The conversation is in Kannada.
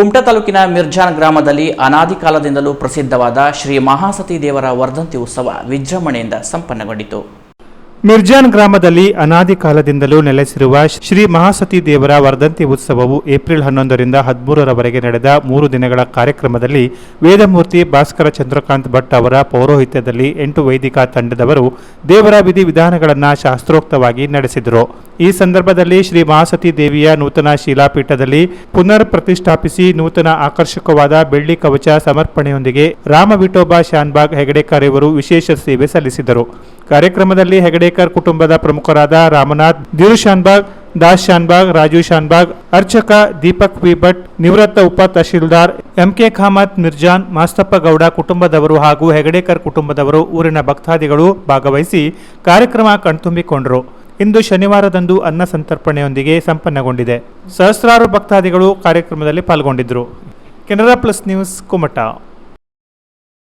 ಕುಮಟಾ ತಾಲೂಕಿನ ಮಿರ್ಜಾನ್ ಗ್ರಾಮದಲ್ಲಿ ಅನಾದಿ ಕಾಲದಿಂದಲೂ ಪ್ರಸಿದ್ಧವಾದ ಶ್ರೀ ಮಹಾಸತಿ ದೇವರ ವರ್ಧಂತಿ ಉತ್ಸವ ವಿಜೃಂಭಣೆಯಿಂದ ಸಂಪನ್ನಗೊಂಡಿತು. ಮಿರ್ಜಾನ್ ಗ್ರಾಮದಲ್ಲಿ ಅನಾದಿ ಕಾಲದಿಂದಲೂ ನೆಲೆಸಿರುವ ಶ್ರೀ ಮಹಾಸತಿ ದೇವರ ವರ್ಧಂತಿ ಉತ್ಸವವು ಏಪ್ರಿಲ್ ಹನ್ನೊಂದರಿಂದ ಹದಿಮೂರರವರೆಗೆ ನಡೆದ ಮೂರು ದಿನಗಳ ಕಾರ್ಯಕ್ರಮದಲ್ಲಿ ವೇದಮೂರ್ತಿ ಭಾಸ್ಕರ ಚಂದ್ರಕಾಂತ್ ಭಟ್ ಅವರ ಪೌರೋಹಿತ್ಯದಲ್ಲಿ ಎಂಟು ವೈದಿಕ ತಂಡದವರು ದೇವರ ವಿಧಿವಿಧಾನಗಳನ್ನು ಶಾಸ್ತ್ರೋಕ್ತವಾಗಿ ನಡೆಸಿದರು. ಈ ಸಂದರ್ಭದಲ್ಲಿ ಶ್ರೀ ಮಹಾಸತಿ ದೇವಿಯ ನೂತನ ಶಿಲಾಪೀಠದಲ್ಲಿ ಪುನರ್ ಪ್ರತಿಷ್ಠಾಪಿಸಿ ನೂತನ ಆಕರ್ಷಕವಾದ ಬೆಳ್ಳಿ ಕವಚ ಸಮರ್ಪಣೆಯೊಂದಿಗೆ ರಾಮ ವಿಠೋಬಾ ಶಾನ್ಬಾಗ್ ಹೆಗಡೆಕರ್ ಇವರು ವಿಶೇಷ ಸೇವೆ ಸಲ್ಲಿಸಿದರು. ಕಾರ್ಯಕ್ರಮದಲ್ಲಿ ಹೆಗಡೇಕರ್ ಕುಟುಂಬದ ಪ್ರಮುಖರಾದ ರಾಮನಾಥ್ ದಿರು ಶಾನ್ಬಾಗ್, ದಾಸ್ ಶಾನ್ಬಾಗ್, ರಾಜು ಶಾನ್ಬಾಗ್, ಅರ್ಚಕ ದೀಪಕ್ ವಿ ಭಟ್, ನಿವೃತ್ತ ಉಪ ತಹಶೀಲ್ದಾರ್ ಎಂಕೆ ಖಾಮತ್, ಮಿರ್ಜಾನ್, ಮಾಸ್ತಪ್ಪ ಗೌಡ ಕುಟುಂಬದವರು ಹಾಗೂ ಹೆಗಡೇಕರ್ ಕುಟುಂಬದವರು ಊರಿನ ಭಕ್ತಾದಿಗಳು ಭಾಗವಹಿಸಿ ಕಾರ್ಯಕ್ರಮ ಕಣ್ತುಂಬಿಕೊಂಡರು. ಇಂದು ಶನಿವಾರದಂದು ಅನ್ನ ಸಂತರ್ಪಣೆಯೊಂದಿಗೆ ಸಂಪನ್ನಗೊಂಡಿದೆ. ಸಹಸ್ರಾರು ಭಕ್ತಾದಿಗಳು ಕಾರ್ಯಕ್ರಮದಲ್ಲಿ ಪಾಲ್ಗೊಂಡಿದ್ದರು ಕೆನರಾ ಪ್ಲಸ್ ನ್ಯೂಸ್, ಕುಮಟಾ.